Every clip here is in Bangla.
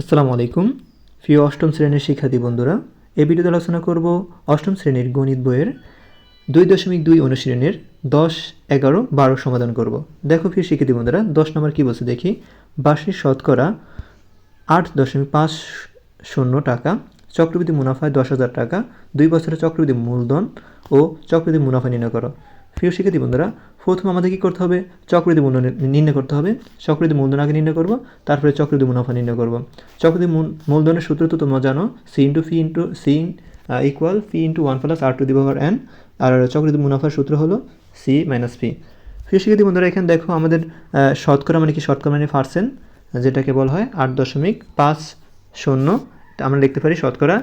আসসালামু আলাইকুম। প্রিয় অষ্টম শ্রেণির শিক্ষার্থী বন্ধুরা, এই ভিডিওতে আলোচনা করব অষ্টম শ্রেণির গণিত বইয়ের দুই দশমিক দুই অনুশ্রেণীর দশ, এগারো, বারো সমাধান করব। দেখো প্রিয় শিক্ষার্থী বন্ধুরা, দশ নম্বর কী বলছে দেখি? বার্ষিক শতকরা আট দশমিক পাঁচ শূন্য টাকা, চক্রবৃদ্ধি মুনাফায় দশ হাজার টাকা, দুই বছরের চক্রবৃদ্ধি মূলধন ও চক্রবৃদ্ধি মুনাফা নির্ণয় করো। প্রিয় শিক্ষার্থী বন্ধুরা প্রথম আমাদের কী করতে হবে? চক্রবৃদ্ধি মূল্য নির্ণয় করতে হবে। চক্রবৃদ্ধি মূলধন আগে নির্ণয় করব, তারপরে চক্রবৃদ্ধি মুনাফা নির্ণয় করব। চক্রবৃদ্ধি মূল- মূলধনের সূত্র তো তোমরা জানো C into P into C equal P into one plus r to the power n আর চক্রবৃদ্ধি মুনাফার সূত্র হলো সি মাইনাস ফি শিক্ষার্থী বন্ধুরা, এখানে দেখো আমাদের শতকরা মানে কি? শতকরা মানে পার্সেন্ট, যেটাকে বলা হয় আট দশমিক পাঁচ শূন্য আমরা লিখতে পারি শতকরা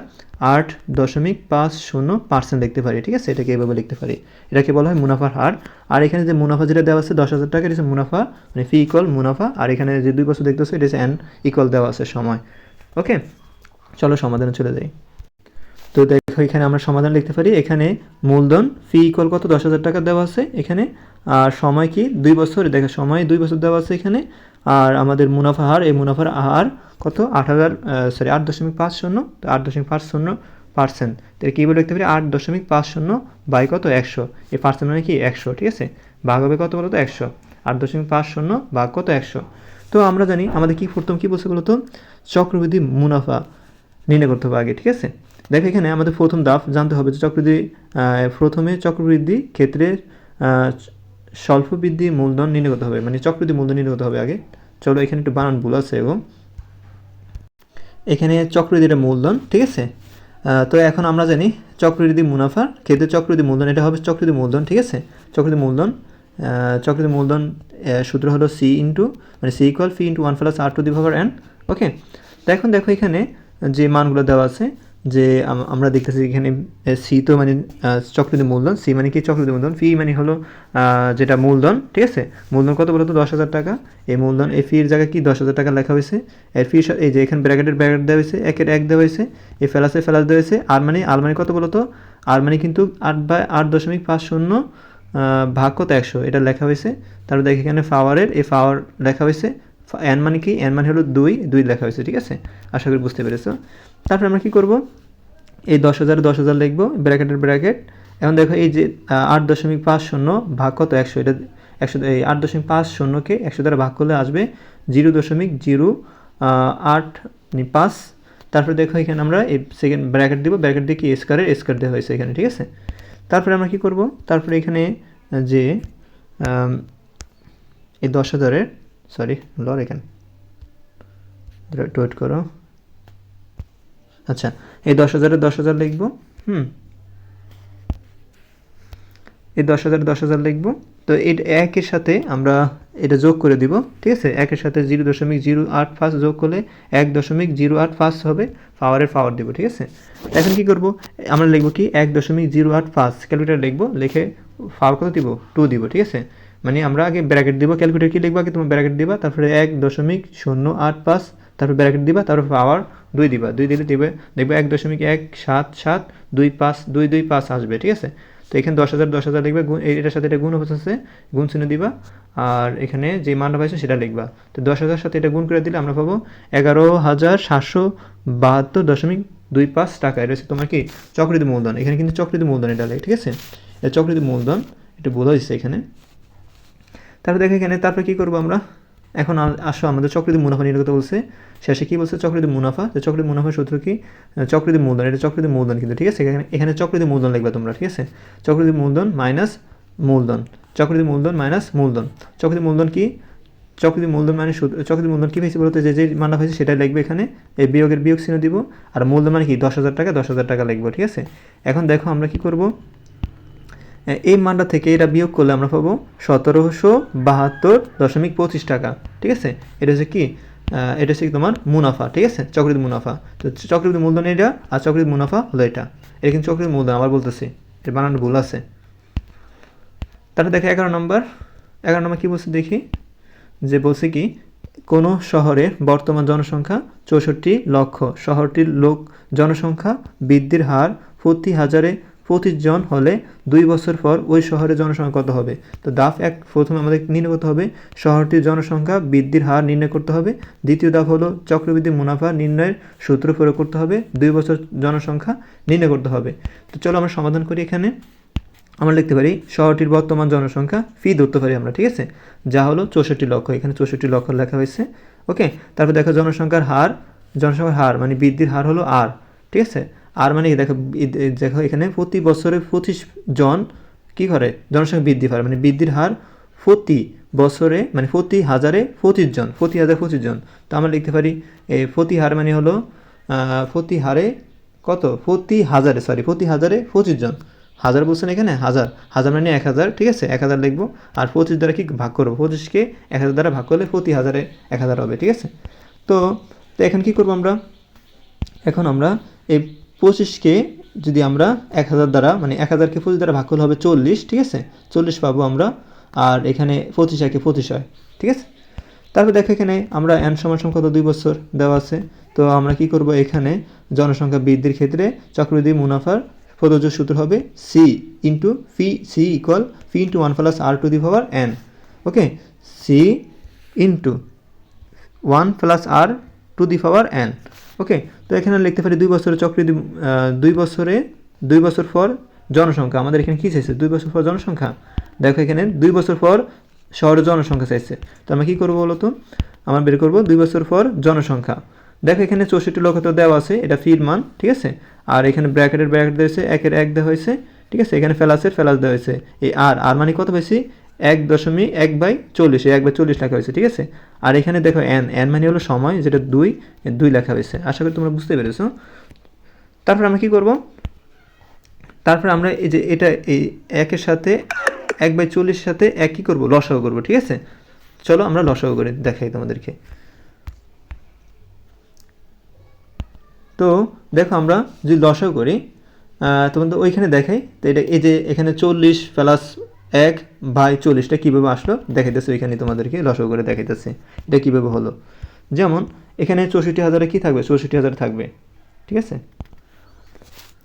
আট দশমিক পাঁচ শূন্য পার্সেন্ট লিখতে পারি, ঠিক আছে? এটাকে এভাবে লিখতে পারি। এটাকে বলা হয় মুনাফার হার। আর এখানে যে মুনাফা যেটা দেওয়া আছে দশ হাজার টাকা, এটা মুনাফা মানে ফি ইকুয়াল মুনাফা। আর এখানে যে দুই বছর দেখতেছো, এটা হচ্ছে এন ইকুয়াল দেওয়া আছে সময়। ওকে? চলো সমাধানে চলে যাই। তো দেখো, এখানে আমরা সমাধান লিখতে পারি। এখানে মূলধন ফি ইকুয়াল কত? দশ হাজার টাকা দেওয়া আছে এখানে। আর সময় কি? দুই বছর। দেখো, সময় দুই বছর দেওয়া আছে এখানে। আর আমাদের মুনাফা হার এই মুনাফার হার কত? আট হাজার সরি আট দশমিক পাঁচ শূন্য তো আট দশমিক পাঁচ শূন্য পার্সেন্ট তো কী বলে লিখতে পারি? আট দশমিক পাঁচ শূন্য বাই কত? একশো। এই পার্সেন্ট মানে কি? একশো ঠিক আছে? ভাগ হবে কত বলো তো একশো। আট দশমিক পাঁচ শূন্য ভাগ কত? একশো। তো আমরা জানি আমাদের কি প্রথম কী বলছে বলতো? চক্রবৃদ্ধি মুনাফা নির্ণয় করতে হবে আগে ঠিক আছে? দেখো এখানে আমাদের প্রথম দাফ জানতে হবে যে চক্রবৃদ্ধি প্রথমে চক্রবৃদ্ধি ক্ষেত্রে আহ, স্বল্প বৃদ্ধি মূলধন নির্ণয় করতে হবে মানে চক্রবৃদ্ধি মূলধন নির্ণয় করতে হবে আগে। চলো এখানে একটু বানান ভুল আছে এবং এখানে চক্রবৃদ্ধিটা মূলধন, ঠিক আছে? তো এখন আমরা জানি চক্রবৃদ্ধি মুনাফার ক্ষেত্রে চক্রবৃদ্ধি মূলধন, এটা হবে চক্রবৃদ্ধি মূলধন, ঠিক আছে? চক্রবৃদ্ধি মূলধন চক্রবৃদ্ধি মূলধন সূত্র হলো সি ইন্টু মানে C equal P into one plus r to the power n okay তো এখন দেখো এখানে যে মানগুলো দেওয়া আছে যে আমরা দেখতেছি এখানে সি তো মানে চক্রবৃদ্ধি মূলধন, সি মানে কি চক্রবৃদ্ধি মূলধন? ফি মানে হলো যেটা মূলধন, ঠিক আছে? মূলধন কত বলতো? দশ হাজার টাকা। এই মূলধন, এই ফির জায়গায় কি দশ হাজার টাকা লেখা হয়েছে? এর ফি এই যে এখানে ব্র্যাকেটের ব্র্যাকেট দেওয়া হয়েছে, একের এক দেওয়া হয়েছে, এ ফেলাসে ফেলাস দেওয়া হয়েছে। আর মানে আর মানে কত বলতো? আর মানে কিন্তু আট বাই আট দশমিক পাঁচ শূন্য ভাগ কত? একশো। এটা লেখা হয়েছে। তারপর দেখি এখানে পাওয়ারের এই পাওয়ার লেখা হয়েছে। এন মানে কি? এন মানে হলো দুই দুই লেখা হয়েছে, ঠিক আছে? আশা করি বুঝতে পেরেছ। তারপরে আমরা কি করব? এই দশ হাজার দশ হাজার লিখব ব্র্যাকেটের ব্র্যাকেট এখন দেখো এই যে আট দশমিক পাঁচ শূন্য ভাগ কত? একশো। এটা একশো এই আট দশমিক পাঁচ শূন্যকে একশো দ্বারা ভাগ করলে আসবে জিরো দশমিক জিরো আট পাঁচ। তারপরে দেখো এখানে আমরা এই সেকেন্ড ব্র্যাকেট দিব। ব্র্যাকেট দিয়ে কি? স্কারের স্কার দেওয়া হয়েছে এখানে, ঠিক আছে? তারপরে আমরা কি করব? তারপরে এখানে যে এই দশ হাজারের সরি লর এখানে। ওয়েট করো। আচ্ছা এই দশ হাজারের দশ হাজার লিখব, হুম। এই দশ হাজার দশ হাজার লিখব, তো এটা একের সাথে আমরা এটা যোগ করে দিব, ঠিক আছে? একের সাথে জিরো দশমিক জিরো আট পাঁচ যোগ করলে এক দশমিক জিরো আট পাঁচ হবে পাওয়ারের পাওয়ার দিব, ঠিক আছে? এখন কি করব? আমরা লিখব কি? এক দশমিক জিরো আট পাঁচ ক্যালকুলেটার লিখব, লিখে পাওয়ার কত দিব? টু দিব, ঠিক আছে? মানে আমরা আগে ব্র্যাকেট দিব ক্যালকুলেটার কি লিখব? আগে তোমার ব্র্যাকেট দিবা, তারপরে এক দশমিক শূন্য আট পাঁচ, তারপর ব্র্যাকেট দিবা, তারপর পাওয়ার দুই দিবা, দুই দিলে দিবে, দেখবে এক দশমিক এক সাত সাত দুই পাঁচ, দুই দুই পাঁচ আসবে, ঠিক আছে? তো এখানে দশ হাজার দশ হাজার লিখবে, গুণ, এটার সাথে এটা গুণ হচ্ছে গুণ চিহ্ন দিবা, আর এখানে যে মানটা পাইছো সেটা লিখবা। তো দশ হাজার সাথে এটা গুণ করে দিলে আমরা পাবো এগারো হাজার সাতশো বাহাত্তর দশমিক দুই পাঁচ টাকা। এটা হচ্ছে তোমার কি? চক্রবৃদ্ধি মূলধন। এখানে কিন্তু চক্রিত মূলধন এটা লাগে, ঠিক আছে? এটা চক্রবৃদ্ধি মূলধন এটা বোঝা যাচ্ছে এখানে। তারপরে দেখো এখানে, তারপরে কী করব আমরা? এখন আসো, আমাদের চক্রবৃদ্ধি মুনাফা নিয়ে কথা বলছে। শেষে কী বলছে? চক্রবৃদ্ধি মুনাফা। তো চক্রবৃদ্ধি মুনাফা সূত্র কি? চক্রবৃদ্ধি মূলধন। এটা চক্রবৃদ্ধি মূলধন কিন্তু, ঠিক আছে? এখানে এখানে চক্রবৃদ্ধি মূলধন লিখবে তোমরা, ঠিক আছে? চক্রবৃদ্ধি মূলধন মাইনাস মূলধন। চক্রবৃদ্ধি মূলধন মাইনাস মূলধন। চক্রবৃদ্ধি মূলধন কি? চক্রবৃদ্ধি মূলধন মানে চক্রবৃদ্ধি মূলধন কী হয়েছে বলতে? যে যে মানটা হয়েছে সেটাই লিখবে এখানে। এই বিয়োগের বিয়োগ চিহ্ন দিব। আর মূলধন মানে কি? দশ হাজার টাকা। দশ হাজার টাকা লিখব, ঠিক আছে? এখন দেখো আমরা কি করব? এই মানটা থেকে এটা বিয়োগ করলে আমরা পাবো সতেরোশো বাহাত্তর দশমিক পঁচিশ টাকা, ঠিক আছে? এটা হচ্ছে কি? এটা হচ্ছে তোমার মুনাফা, ঠিক আছে? চক্রবৃদ্ধি মুনাফা। তো চক্রবৃদ্ধি মূলধন এটা আর চক্রবৃদ্ধি মুনাফা হলো এটা। এটা কিন্তু চক্রবৃদ্ধি মূলধন, আবার বলতেছি। এর বানানো ভুল আছে। তাহলে দেখো এগারো নম্বর। এগারো নম্বর কী বলছে দেখি? যে বলছে কি, কোনো শহরের বর্তমান জনসংখ্যা চৌষট্টি লক্ষ। শহরটির লোক জনসংখ্যা বৃদ্ধির হার প্রতি হাজারে পঁচিশ জন হলে দুই বছর পর ওই শহরের জনসংখ্যা কত হবে? তো দাফ এক, প্রথমে আমাদের নির্ণয় করতে হবে, শহরটির জনসংখ্যা বৃদ্ধির হার নির্ণয় করতে হবে। দ্বিতীয় দাফ হলো চক্রবৃদ্ধি মুনাফা নির্ণয়ের সূত্র প্রয়োগ করতে হবে, দুই বছর জনসংখ্যা নির্ণয় করতে হবে। তো চলো আমরা সমাধান করি এখানে। আমরা লিখতে পারি, শহরটির বর্তমান জনসংখ্যা ফি ধরতে পারি আমরা, ঠিক আছে? যা হলো চৌষট্টি লক্ষ, এখানে চৌষট্টি লক্ষ লেখা হয়েছে। ওকে তারপর দেখো জনসংখ্যার হার জনসংখ্যার হার মানে বৃদ্ধির হার হলো আর ঠিক আছে? আর মানে দেখো দেখো, এখানে প্রতি বছরে পঁচিশ জন কি করে? জনসংখ্যা বৃদ্ধি পায় মানে বৃদ্ধির হার প্রতি বছরে মানে প্রতি হাজারে পঁচিশ জন, প্রতি হাজার পঁচিশ জন। তো আমরা লিখতে পারি এই প্রতি হার মানে হলো প্রতি হারে কত? প্রতি হাজারে সরি প্রতি হাজারে পঁচিশ জন। হাজার বলছেন এখানে? হাজার। হাজার মানে এক হাজার, ঠিক আছে? এক হাজার লিখব। আর পঁচিশ দ্বারা কি ভাগ করব? পঁচিশকে এক হাজার দ্বারা ভাগ করলে প্রতি হাজারে এক হাজার হবে, ঠিক আছে? তো তো এখন কি করব আমরা? এখন আমরা এই পঁচিশকে যদি আমরা এক হাজার দ্বারা মানে এক হাজারকে পঁচিশ দ্বারা ভাগ করলে হবে চল্লিশ, ঠিক আছে? চল্লিশ পাবো আমরা, আর এখানে পঁচিশ একে পঁচিশ হয়, ঠিক আছে? তারপর দেখো এখানে আমরা এন সমান কত দুই বছর দেওয়া আছে, তো আমরা কি করব এখানে? জনসংখ্যা বৃদ্ধির ক্ষেত্রে চক্রবৃদ্ধি মুনাফার প্রযোজ্য সূত্র হবে C into P C equal P into one plus r to the power n okay C into one plus r to the power n okay তো এখানে লিখতে পারি দুই বছরের আহ, দুই বছরে দুই বছর পর জনসংখ্যা। আমাদের এখানে কী চাইছে? দুই বছর পর জনসংখ্যা? দেখো এখানে দুই বছর পর শহরের জনসংখ্যা চাইছে। তো আমরা কী করব বলো তো আমরা বের করব দুই বছর পর জনসংখ্যা। দেখো এখানে চৌষট্টি লক্ষ তো দেওয়া আছে এটা ফির মান ঠিক আছে? আর এখানে ব্র্যাকেটের ব্র্যাকেট দেওয়া হয়েছে একের এক দেওয়া হয়েছে ঠিক আছে? এখানে ফেলাসের ফেলাস দেওয়া হয়েছে। এই আর আর মানে কত বেশি এক দশমিক এক বাই চল্লিশ এক বাই চল্লিশ লেখা হয়েছে, ঠিক আছে? আর এখানে দেখো এন এন মানে হলো সময়, যেটা দুই দুই লেখা হয়েছে। আশা করি তোমরা বুঝতে পেরেছ। তারপর আমরা কি করব? তারপর আমরা এই যে এটা, এই একের সাথে এক বাই চল্লিশের সাথে এক কী করব? লসাগু করব, ঠিক আছে? চলো আমরা লসাগু করে দেখাই তোমাদেরকে। তো দেখো আমরা যদি লসাগু করি তোমাদের ওইখানে দেখাই, তো এটা এই যে এখানে চল্লিশ প্লাস এক বাই চল্লিশটা কীভাবে আসলো? দেখাইতেছে ওইখানে তোমাদেরকে লসাগু করে দেখাইতেছে। এটা কীভাবে হলো? যেমন, এখানে চৌষট্টি হাজারে কী থাকবে? চৌষট্টি হাজার থাকবে। ঠিক আছে?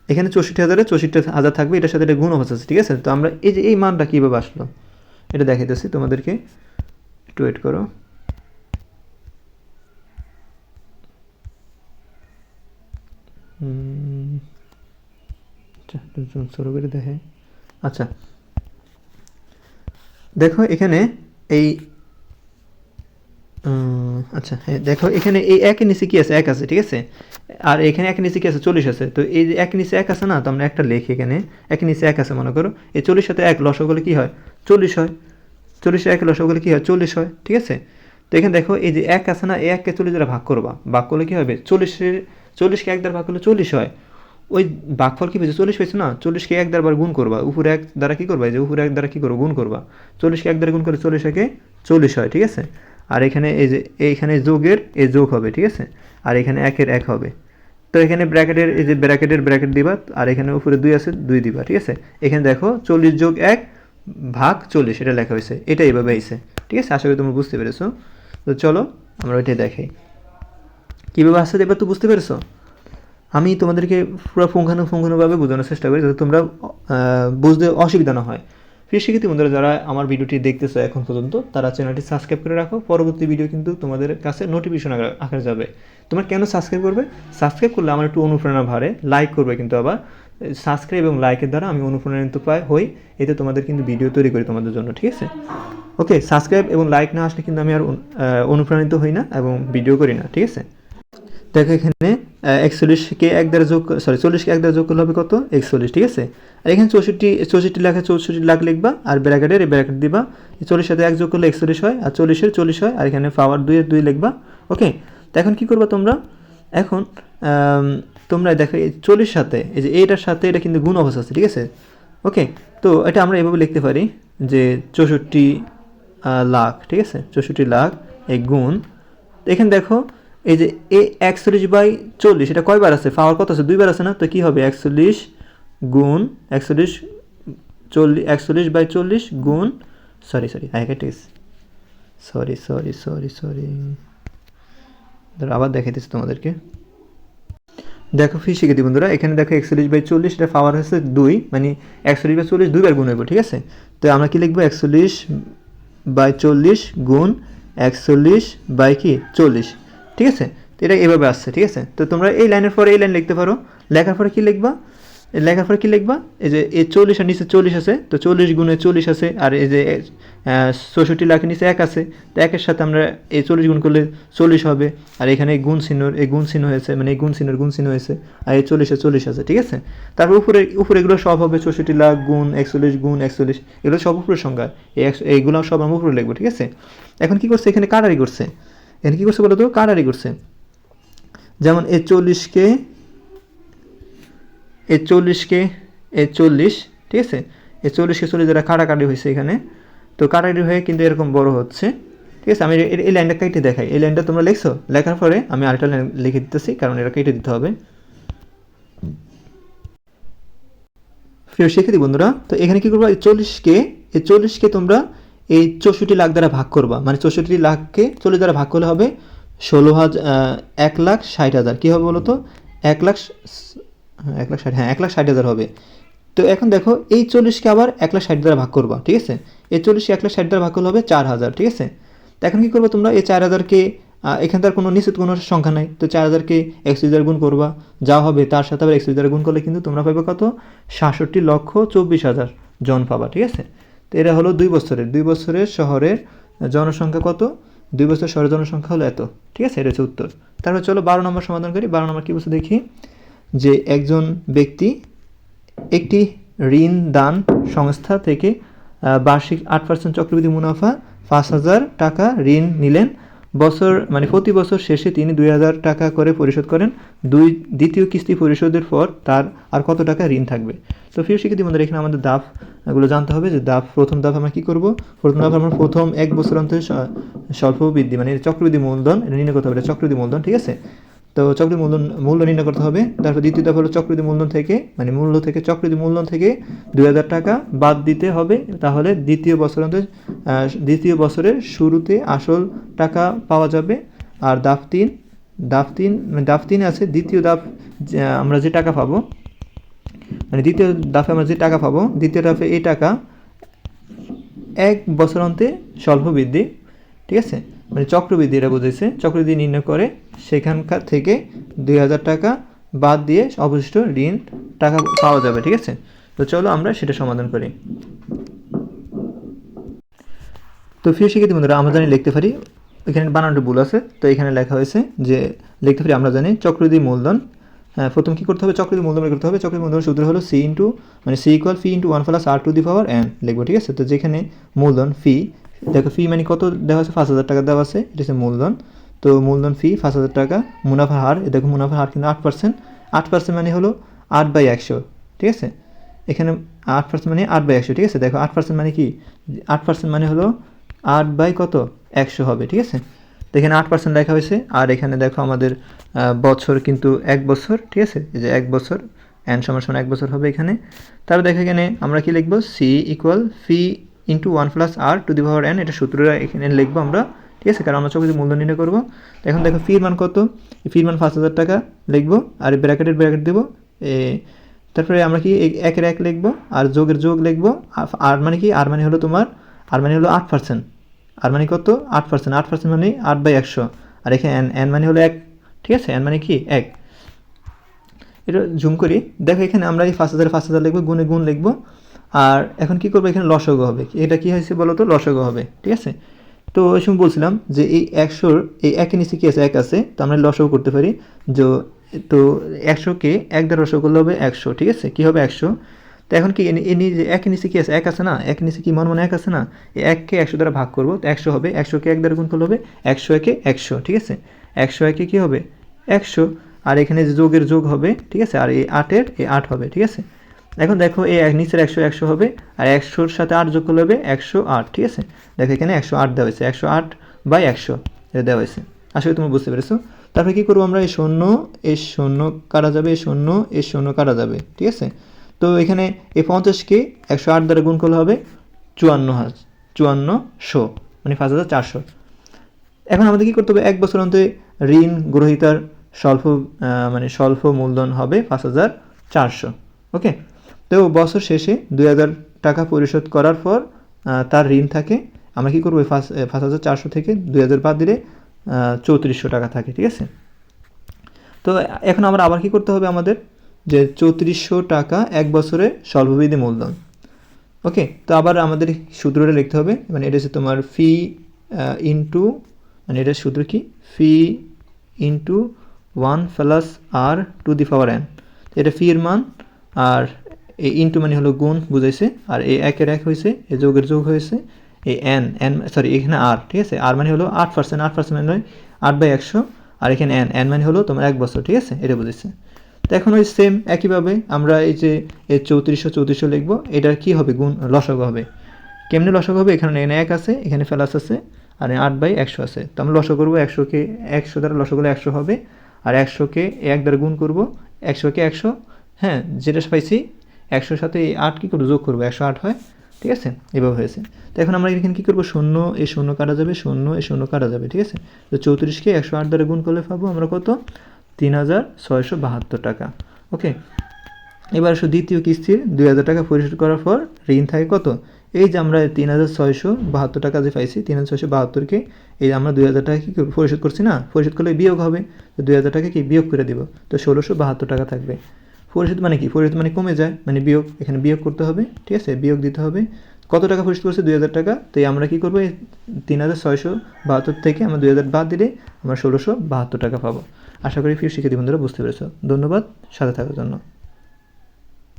এখানে চৌষট্টি হাজারে চৌষট্টি হাজার থাকবে, এটার সাথে এটা গুণ আছে ঠিক আছে? তো আমরা এই যে এই মানটা কীভাবে আসলো? এটা দেখাইতেছি তোমাদেরকে। একটু ওয়েট করো। করে দেখে আচ্ছা দেখো এখানে এই আচ্ছা হ্যাঁ দেখো এখানে এই একের নিচে কি আছে? এক আছে, ঠিক আছে? আর এখানে একের নিচে কি আছে? চল্লিশ আছে। তো এই যে এক নিচে এক আছে না, তো আমরা একটা লেখি এখানে। এক নিচে এক আছে, মনে করো। এই চল্লিশ সাথে এক লসক হলে কী হয়? চল্লিশ হয়। চল্লিশে এক লসক হলে কী হয়? চল্লিশ হয়, ঠিক আছে? তো এখানে দেখো, এই যে এক আছে না, এই এককে চল্লিশ দ্বারা ভাগ করবা। ভাগ করলে কী হবে? চল্লিশের, চল্লিশকে এক দ্বারা ভাগ করলে চল্লিশ হয়। ওই ভাগফল কী পেয়েছে? চল্লিশ পেয়েছে না? চল্লিশকে এক দ্বারা গুণ করবা। উপরে এক দ্বারা কী করবা? যে উপরে এক দ্বারা কী করব? গুণ করবা। চল্লিশকে এক দ্বারা গুণ করে চল্লিশ একে চল্লিশ হয়, ঠিক আছে? আর এখানে এই যে, এইখানে যোগের এই যোগ হবে, ঠিক আছে? আর এখানে একের এক হবে। তো এখানে ব্র্যাকেটের, এই যে ব্র্যাকেটের ব্র্যাকেট দিবা, আর এখানে উপরে দুই আছে, দুই দিবা, ঠিক আছে? এখানে দেখো, চল্লিশ যোগ এক ভাগ চল্লিশ, এটা লেখা হয়েছে। এটা এইভাবে হয়েছে, ঠিক আছে? আশা করি তোমরা বুঝতে পেরেছ। তো চলো, আমরা ওইটাই দেখাই। কীভাবে আসছে এবার তো বুঝতে পেরেছ? আমি তোমাদেরকে পুরো পুঙ্খানুপুঙ্খানুভাবে বোঝানোর চেষ্টা করি যাতে তোমরা বুঝতে অসুবিধা না হয়। প্রিয় শিক্ষার্থী বন্ধুরা, যারা আমার ভিডিওটি দেখতেছো এখন পর্যন্ত, তারা চ্যানেলটি সাবস্ক্রাইব করে রাখো। পরবর্তী ভিডিও কিন্তু তোমাদের কাছে নোটিফিকেশন আকারে যাবে। তোমরা কেন সাবস্ক্রাইব করবে? সাবস্ক্রাইব করলে আমার একটু অনুপ্রেরণা বাড়ে লাইক করবে কিন্তু আবার। সাবস্ক্রাইব এবং লাইকের দ্বারা আমি অনুপ্রাণিত পাই হই, এতে তোমাদের কিন্তু ভিডিও তৈরি করি তোমাদের জন্য, ঠিক আছে? ওকে সাবস্ক্রাইব এবং লাইক না আসলে কিন্তু আমি আর অনুপ্রাণিত হই না এবং ভিডিও করি না, ঠিক আছে? দেখো এখানে একচল্লিশকে এক দ্বারা যোগ সরি চল্লিশকে এক দ্বারা যোগ করলে হবে কত? একচল্লিশ, ঠিক আছে? আর এখানে চৌষট্টি চৌষট্টি লাখে, চৌষট্টি লাখ লিখবা, আর ব্র্যাকেটের এই ব্র্যাকেট দিবা। চল্লিশ সাথে এক যোগ করলে একচল্লিশ হয়, আর চল্লিশের চল্লিশ হয়, আর এখানে পাওয়ার দুইয়ের দুই লিখবা। ওকে তো এখন কী করবা তোমরা? এখন তোমরা দেখো, এই চল্লিশ সাথে, এই যে এইটার সাথে এটা কিন্তু গুণ অবস্থা আছে, ঠিক আছে? ওকে তো এটা আমরা এভাবে লিখতে পারি যে চৌষট্টি লাখ, ঠিক আছে? চৌষট্টি লাখ এই গুণ। এখানে দেখো এই যে এ একচল্লিশ বাই চল্লিশ, এটা কয়বার আছে? পাওয়ার কত আছে? দুইবার আছে না? তো কী হবে? একচল্লিশ গুণ একচল্লিশ চল্লিশ একচল্লিশ বাই চল্লিশ গুণ, সরি সরি আই ঠিক আছে সরি সরি সরি সরি। আবার দেখাইতেছি তোমাদেরকে। দেখো ফি শিখে দিই বন্ধুরা, এখানে দেখো একচল্লিশ বাই চল্লিশ, এটা পাওয়ার হচ্ছে দুই মানে একচল্লিশ বাই চল্লিশ দুইবার গুণ হইব, ঠিক আছে? তো আমরা কি লিখব? একচল্লিশ বাই চল্লিশ গুণ একচল্লিশ বাই কি? চল্লিশ। ঠিক আছে? এটা এভাবে আসছে, ঠিক আছে? তো তোমরা এই লাইনের পরে এই লাইন লিখতে পারো। লেখার পরে কি লিখবা? লেখার পরে কি লিখবা? এই যে এই চল্লিশ আর নিচে চল্লিশ আছে, তো চল্লিশ গুণে চল্লিশ আছে, আর এই যে চৌষট্টি লাখের নিচে এক আছে, তো একের সাথে আমরা এই চল্লিশ গুণ করলে চল্লিশ হবে, আর এখানে গুণ চিহ্নর এই গুণ চিহ্ন হয়েছে মানে এই গুণ চিহ্নর গুণ চিহ্ন হয়েছে, আর এই চল্লিশে চল্লিশ আছে, ঠিক আছে? তারপর উপরে উপরে এগুলো সব হবে চৌষট্টি লাখ গুণ, একচল্লিশ গুণ, একচল্লিশ, এগুলো সব উপরের সংখ্যা এই এইগুলো সব আমরা উপরে লিখব, ঠিক আছে? এখন কি করছে? এখানে কাটারি করছে। এখানে কি করছে বলো তো? কাটারি করছে। যেমন এই চল্লিশকে এই চল্লিশকে এ চল্লিশ, ঠিক আছে? এই চল্লিশকে চল্লিশ দ্বারা কাটাকাটি হয়েছে এখানে। তো কাটাকাটি হয়ে কিন্তু এরকম বড় হচ্ছে। ঠিক আছে? আমি এই- এই লাইনটা কেটে দেখাই। এই লাইনটা তোমরা লিখছো? লেখার পরে আমি আরেকটা লাইন লিখে দিতেছি, কারণ এটা কেটে দিতে হবে। ফের শিখে দিই বন্ধুরা, তো এখানে কী করব? এই চল্লিশকে এই চল্লিশকে তোমরা এই চৌষট্টি লাখ দ্বারা ভাগ করবা। মানে চৌষট্টি লাখকে চল্লিশ দ্বারা ভাগ করলে হবে ষোলো হাজার এক লাখ ষাট হাজার। কী হবে বলো তো এক লাখ এক লাখ ষাট হ্যাঁ এক লাখ ষাট হাজার হবে। তো এখন দেখো, এই চল্লিশকে আবার এক লাখ ষাট দ্বারা ভাগ করবা, ঠিক আছে? এই চল্লিশকে এক লাখ ষাট দ্বারা ভাগ করলে হবে চার হাজার, ঠিক আছে? তো এখন কী করব তোমরা? এই চার হাজারকে এখানে তার কোনো নিশ্চিত কোনো সংখ্যা নাই। তো চার হাজারকে একশো দ্বারা গুণ করবা। যা হবে তার সাথে আবার একশো দ্বারা গুণ করলে কিন্তু তোমরা পাবে কত? সাতষট্টি লক্ষ চব্বিশ হাজার জন পাবা, ঠিক আছে? তো এরা হলো দুই বছরের। দুই বছরের শহরের জনসংখ্যা কত? দুই বছর শহরের জনসংখ্যা হলো এত। ঠিক আছে? এটা হচ্ছে উত্তর। তারপর চলো বারো নম্বর সমাধান করি। বারো নম্বর কী বলছে দেখি? যে একজন ব্যক্তি একটি ঋণ দান সংস্থা থেকে বার্ষিক আট পার্সেন্ট চক্রবৃদ্ধি মুনাফা পাঁচ হাজার টাকা ঋণ নিলেন। বছর মানে প্রতি বছর শেষে তিনি দুই হাজার টাকা করে পরিশোধ করেন। দুই, দ্বিতীয় কিস্তি পরিশোধের পর তার আর কত টাকা ঋণ থাকবে? তো প্রিয় শিক্ষার্থী বন্ধুরা, এখানে আমাদের দাফ এগুলো জানতে হবে যে দাফ, প্রথম দাফ আমরা কী করব? প্রথম দাফ আমরা প্রথম এক বছর অন্তরে স্বল্প বৃদ্ধি মানে চক্রবৃদ্ধি মূলধন, এটা নির্ণয় করতে হবে চক্রবৃদ্ধি মূলধন, ঠিক আছে? তো চক্রবৃদ্ধি মূলধন, মূল্য নির্ণয় করতে হবে। তারপর দ্বিতীয় ধাপ হলো চক্রবৃদ্ধি মূলধন থেকে মানে মূল্য থেকে চক্রবৃদ্ধি মূলধন থেকে দুই হাজার টাকা বাদ দিতে হবে। তাহলে দ্বিতীয় বছর অন্তর দ্বিতীয় বছরের শুরুতে আসল টাকা পাওয়া যাবে। আর দাফ তিন দাফ তিন মানে দাফ তিন আছে দ্বিতীয় দাফ আমরা যে টাকা পাবো মানে দ্বিতীয় দাফে আমরা যে টাকা পাবো, দ্বিতীয় দাফে এই টাকা এক বছর অন্তে স্বল্প বৃদ্ধি ঠিক আছে? মানে চক্রবৃদ্ধি এটা বুঝেছে চক্রবৃদ্ধি নির্ণয় করে সেখানকার থেকে দুই হাজার টাকা বাদ দিয়ে অবশিষ্ট ঋণ টাকা পাওয়া যাবে, ঠিক আছে? তো চলো আমরা সেটা সমাধান করি। তো ফিরে শিক্ষার্থী বন্ধুরা, আমরা জানি লিখতে পারি, এখানে বানানটা ভুল আছে, তো এখানে লেখা হয়েছে যে, লিখতে পারি আমরা জানি চক্রবৃদ্ধি মূলধন। হ্যাঁ প্রথম কী করতে হবে? চক্রবৃদ্ধি মূলধন করতে হবে। চক্রবৃদ্ধি মূলধন সূত্র হলো সি ইন্টু মানে C equal P into one plus r to the power n লিখব, ঠিক আছে? তো যেখানে মূলধন ফি দেখো ফি মানে কত দেওয়া আছে? পাঁচ হাজার টাকা দেওয়া আছে, এটা হচ্ছে মূলধন। তো মূলধন ফি পাঁচ হাজার টাকা, মুনাফা হার, এ দেখো মুনাফা হার কিন্তু আট পার্সেন্ট আট পার্সেন্ট মানে হলো আট বাই একশো, ঠিক আছে? এখানে আট পার্সেন্ট মানে আট বাই একশো, ঠিক আছে? দেখো আট পার্সেন্ট মানে কি? আট পার্সেন্ট মানে হলো আট বাই কত? একশো হবে, ঠিক আছে? তো এখানে আট পার্সেন্ট লেখা হয়েছে, আর এখানে দেখো আমাদের বছর কিন্তু এক বছর, ঠিক আছে? এই যে এক বছর অ্যান সমান এক বছর হবে এখানে। তারপর দেখো এখানে আমরা কি লিখব? C equal P into one plus r to the power n এটা সূত্রটা এখানে লিখব আমরা। ঠিক আছে? কারণ আমরা চোখে মূল্য নির্ণয় করব। এখন দেখো ফির মান কত? ফির মান পাঁচ হাজার টাকা লিখব আর ব্র্যাকেটের ব্র্যাকেট দেবো। তারপরে আমরা কি একের এক লিখব আর যোগের যোগ লিখব। আর- আর মানে কি? আর মানে হলো তোমার, আর মানে হলো আট পার্সেন্ট আর মানে কত? আট পার্সেন্ট আট পার্সেন্ট মানে আট বাই একশো। আর এখানে এন এন মানে হলো এক। ঠিক আছে? এন মানে কি? এক। এটা জুম করি। দেখো এখানে আমরা এই পাঁচ হাজার পাঁচ হাজার লিখব, গুণে গুণ লিখব। আর এখন কি করব? এখানে লসগ হবে। এটা কি হয়েছে বলো তো? লসগ হবে। ঠিক আছে? তো ওই সময় বলছিলাম যে এই একশোর, এই একের নিচে কি আছে? এক আছে, তো আমরা লসগ করতে পারি। যে, তো একশোকে এক দ্বারা লসগ করলে হবে একশো, ঠিক আছে? কি হবে একশো? তো এখন কি এ- এ নিচে, একের নিচে কি আছে? এক আছে না? এক নিচে কি মন মনে এক আছে না? এককে একশো দ্বারা ভাগ করব, তো একশো হবে। একশোকে এক দ্বারা গুণ করলে হবে একশো একে একশো, ঠিক আছে? একশো একে কি হবে? একশো। আর এখানে যে যোগের যোগ হবে, ঠিক আছে? আর এই আটের, এই আট হবে, ঠিক আছে? এখন দেখো এই নিচের একশো একশো হবে, আর একশোর সাথে আট যোগ করলে হবে একশো আট, ঠিক আছে? দেখো এখানে একশো আট দেওয়া হয়েছে, একশো আট বাই একশো, এটা দেওয়া হয়েছে। আসলে তুমি বুঝতে পেরেছ। তারপরে কী করব আমরা? এই শূন্য এই শূন্য কাটা যাবে এই শূন্য এই শূন্য কাটা যাবে, ঠিক আছে? তো এখানে এই পঞ্চাশকে একশো আট দ্বারা গুণ করলে হবে চুয়ান্ন হাজার চুয়ান্ন শো মানে পাঁচ হাজার চারশো। এখন আমাদের কী করতে হবে? এক বছর অন্তরে ঋণ গ্রহীতার স্বল্প মানে স্বল্প মূলধন হবে পাঁচ হাজার চারশো, ওকে? তো বছর শেষে দুই হাজার টাকা পরিশোধ করার পর তার ঋণ থাকে। আমরা কী করব? পাঁচ পাঁচ হাজার চারশো থেকে দুই হাজার বাদ দিলে চৌত্রিশশো টাকা থাকে, ঠিক আছে? তো এখন আমরা আবার কি করতে হবে আমাদের? যে চৌত্রিশশো টাকা এক বছরে স্বল্পবিধি মূলধন। ওকে, তো আবার আমাদের সূত্রটা লিখতে হবে। মানে এটা হচ্ছে তোমার ফি ইন্টু মানে এটার সূত্র কি? P into one plus r to the power n এটা ফি এর মান, আর এই ইন্টু মানে হলো গুণ বুঝাইছে আর এই একের এক হয়েছে এই যোগের যোগ হয়েছে এই এন এন সরি এখানে আর ঠিক আছে? আর মানে হলো আট পার্সেন্ট আট পার্সেন্ট মানে আট বাই একশো, আর এখানে এন এন মানে হলো তোমার এক বছর, ঠিক আছে? এটা বুঝেছে। তো এখন ওই সেম একইভাবে আমরা এই যে এই চৌত্রিশশো চৌত্রিশশো লিখব, এটার কি হবে? গুণ লসক হবে। কেমনে লসক হবে? এখানে এখানে এক আছে, এখানে ফেলাস আছে, আর আট বাই একশো আছে। তো আমরা লসক করব একশোকে, একশো দ্বারা লসক করলে একশো হবে, আর একশোকে এক দ্বারা গুণ করব, একশোকে একশো হ্যাঁ যেটা পাইছি একশোর সাথে এই আট কী করব যোগ করব? একশো আট হয়? ঠিক আছে? এভাবে হয়েছে। তো এখন আমরা এখানে কী করব? শূন্য, এ শূন্য কাটা যাবে, শূন্য, এ শূন্য কাটা যাবে, ঠিক আছে? তো চৌত্রিশকে একশো আট দ্বারা গুণ করলে পাবো আমরা কত? তিন হাজার ছয়শো বাহাত্তর টাকা। ওকে? এবার আসো দ্বিতীয় কিস্তির, দুই হাজার টাকা পরিশোধ করার পর ঋণ থাকে কত? এই যে আমরা তিন হাজার ছয়শো বাহাত্তর টাকা যে পাইছি, তিন হাজার ছয়শো বাহাত্তরকে, এই আমরা দুই হাজার টাকা কি? পরিশোধ করছি না? পরিশোধ করলে বিয়োগ হবে। তো দুই হাজার টাকা কি বিয়োগ করে দিব। তো ষোলোশো বাহাত্তর টাকা থাকবে। পরিশোধ মানে কি? পরিশোধ মানে কমে যায় মানে বিয়োগ, এখানে বিয়োগ করতে হবে, ঠিক আছে? বিয়োগ দিতে হবে। কত টাকা পরিশোধ করছে? দুই হাজার টাকা। তো আমরা কি করব? তিন হাজার ছয়শো বাহাত্তর থেকে আমরা দুই হাজার বাদ দিলে আমরা ষোলোশো বাহাত্তর টাকা পাবো। আশা করি ফির শিক্ষার্থী বন্ধুরা বুঝতে পেরেছ। ধন্যবাদ। সাথে থাকার জন্য।